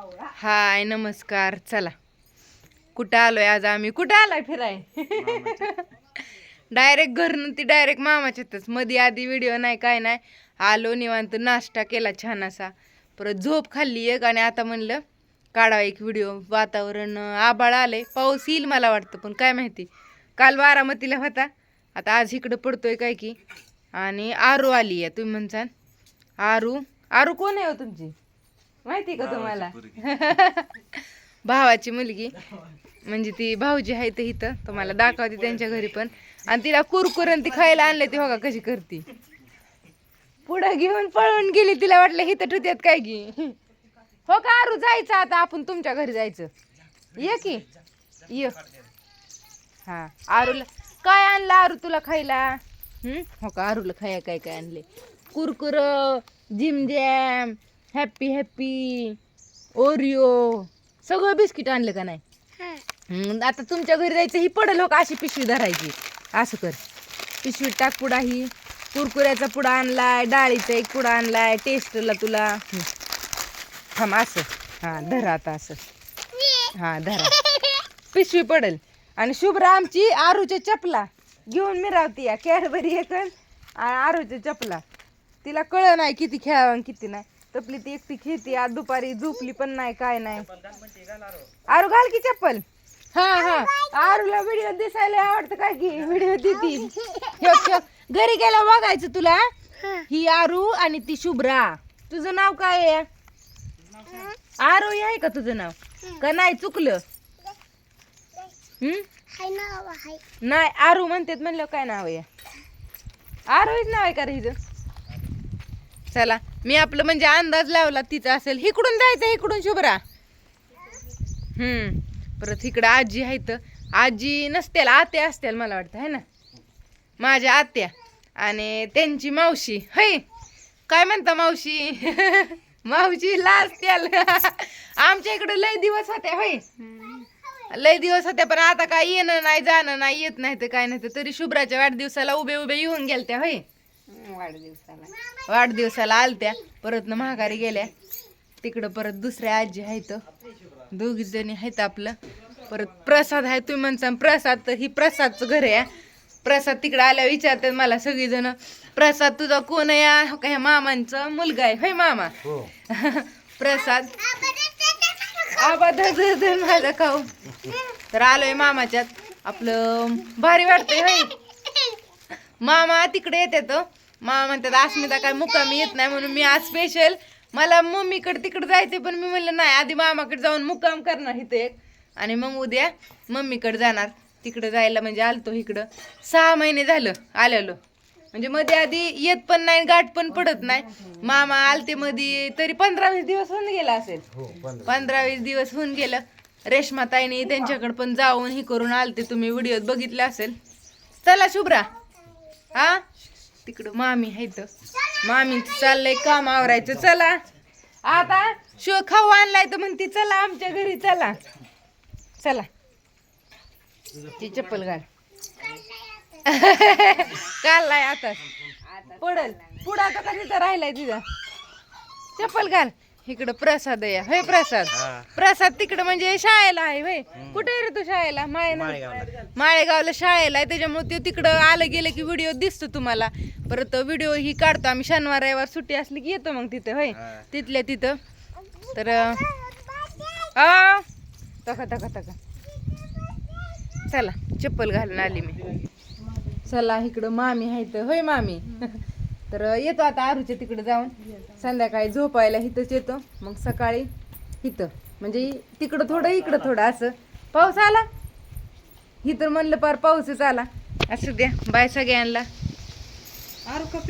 हाय नमस्कार. चला. कुठं आलोय आज आम्ही? कुठं आलाय फिराय? डायरेक्ट घरनं ती डायरेक्ट मामाच्यातच मध्ये आधी व्हिडिओ नाही काय नाही. आलो निवांत नाश्ता केला छान असा परत झोप खाल्ली एक आणि आता म्हणलं काढावा एक व्हिडिओ वातावरण आबाळ आभाळ आलंय. पाऊस येईल मला वाटतं पण काय माहिती. काल बारामतीला होता. आता आज इकडं पडतोय काय की. आणि आरू आली आहे तुम्ही म्हणसान. आरू? आरू कोण आहे हो तुमची? माहिती का तुम्हाला? भावाची मुलगी. म्हणजे ती भाऊजी आहे ते इथं. तुम्हाला दाखवते त्यांच्या घरी पण. आणि तिला कुरकुरन ती खायला आणले ती बघा कशी करते. पुढं घेऊन पळून गेली. तिला वाटलं हिथं ठुत्यात काय की हो का आरू जायचं आता. आपण तुमच्या घरी जायचं. ये की. ये. हा. आरूला काय आणलं आरू तुला खायला? हम्म? हो का आरूला खाया काय काय आणले कुरकुर Jim Jam happy happy Oreo सगळं बिस्किट आणलं का नाही? हम्म, आता तुमच्या घरी जायचं ही पडेल हो का अशी पिशवी धरायची? असं कर. पिशवीत टाक पुडा ही. कुरकुऱ्याचा पुडा आणलाय डाळीचा एक पुडा आणलाय टेस्टला तुला. हम्म. थांब असं. हा धरा आता असं. हा धरा. पिशवी पडेल. आणि शुभ्रा आमची आरूच्या चपला. घेऊन मिरावती या. कॅडबरी एक आणि आरूच्या चपला. तिला कळ नाही किती खेळावं आणि किती नाही. तपली ती एकटी खेळती आज दुपारी झोपली पण नाही काय नाही. आरू घाल की चप्पल. हा हा. आरूला व्हिडिओ दिसायला आवडतं काय की? व्हिडिओ देतील. घरी गेला बघायचं तुला. ही. आरू आणि ती शुभ्रा. तुझं नाव काय आहे? आरू आहे का तुझं नाव? का नाही चुकलं? नाही आरू म्हणतात म्हणलं काय नाव आहे? आरूच नाव आहे का रे हिचं? चला मी आपलं म्हणजे अंदाज लावला तिचा असेल. इकडून जायचं इकडून शुभ्रा. हम्म. परत इकडं आजी आहे तर आजी नसतील आत्या असतील मला वाटतं है ना? माझ्या आत्या आणि त्यांची मावशी. है काय म्हणता मावशी? मावशी लाल आमच्या इकडे लय दिवस होते होय. लय दिवस होत्या पण आता काय येणं नाही जाणं नाही येत नाही तर काय नाही तर तरी शुभ्राच्या वाढदिवसाला उभे उभे येऊन गेलत्या होय. वाढदिवसाला. वाढदिवसाला आलत्या परत न महागारी गेल्या. तिकडं परत दुसऱ्या आजी आहेत. दोघी जणी आहेत आपलं. परत प्रसाद आहे तुम्ही म्हणता प्रसाद तर ही प्रसादचं घर आहे. प्रसाद तिकडं आल्यावर विचारतात मला सगळीजण प्रसाद तुझा कोण आहे? हा? हो का ह्या मामांचा मुलगा आहे? होय मामा? प्रसाद. आबा माझा खाऊ. तर आलोय मामाच्यात. आपलं भारी वाटतंय होय. मामा तिकडे येतात मामा म्हणतात अस्मिता काय मुक्कामी येत नाही म्हणून मी आज स्पेशल मला मम्मीकडे तिकडे जायचे पण मी म्हणलं नाही आधी मामाकडे जाऊन मुक्काम करणार इथं एक. आणि मग उद्या मम्मीकडे जाणार. तिकडे जायला म्हणजे आलतो इकडं. सहा महिने झालं आलेलो. म्हणजे मध्ये आधी येत पण नाही गाठ पण पडत नाही. मामा आलते मध्ये तरी पंधरा वीस दिवस होऊन गेला असेल. पंधरा वीस दिवस होऊन गेलं. रेशमाताईने त्यांच्याकडे पण जाऊन हे करून आलते. तुम्ही व्हिडिओत बघितले असेल. चला शुभ्रा. हा? तिकडं मामी आहे मामी चाललंय काम आवरायचं. चला. आता शो खाऊ आणलाय तर म्हणते चला आमच्या घरी चला. चला. ती चप्पल घाल. काढलाय आता. पडल. पुढा आता तिथं राहिलाय तिथं. चप्पल घाल. इकडं प्रसाद आहे. होय प्रसाद. प्रसाद तिकडं म्हणजे शाळेला आहे होय. कुठे आहे रे तू शाळेला? माळे माळेगावला. शाळेला आहे. त्याच्यामुळे ते तिकडं आलं गेलं की व्हिडिओ दिसतो तुम्हाला. परत व्हिडिओ ही काढतो आम्ही. शनिवार रविवार सुट्टी असली की येतो मग तिथं होय. तिथल्या तिथं. तर आ तका तका तका. चला चप्पल घालून आली मी. चला इकडं मामी आहे तर होय मामी. तर येतो आता आरूच्या तिकडे जाऊन. संध्याकाळी झोपायला इथंच येतो. मग सकाळी इथं म्हणजे तिकडं थोडं इकडं थोडं असं. पाऊस आला? इथं म्हणलं पार पाऊसच आला. असं द्या बाय सगळ्यांना. आरू कपी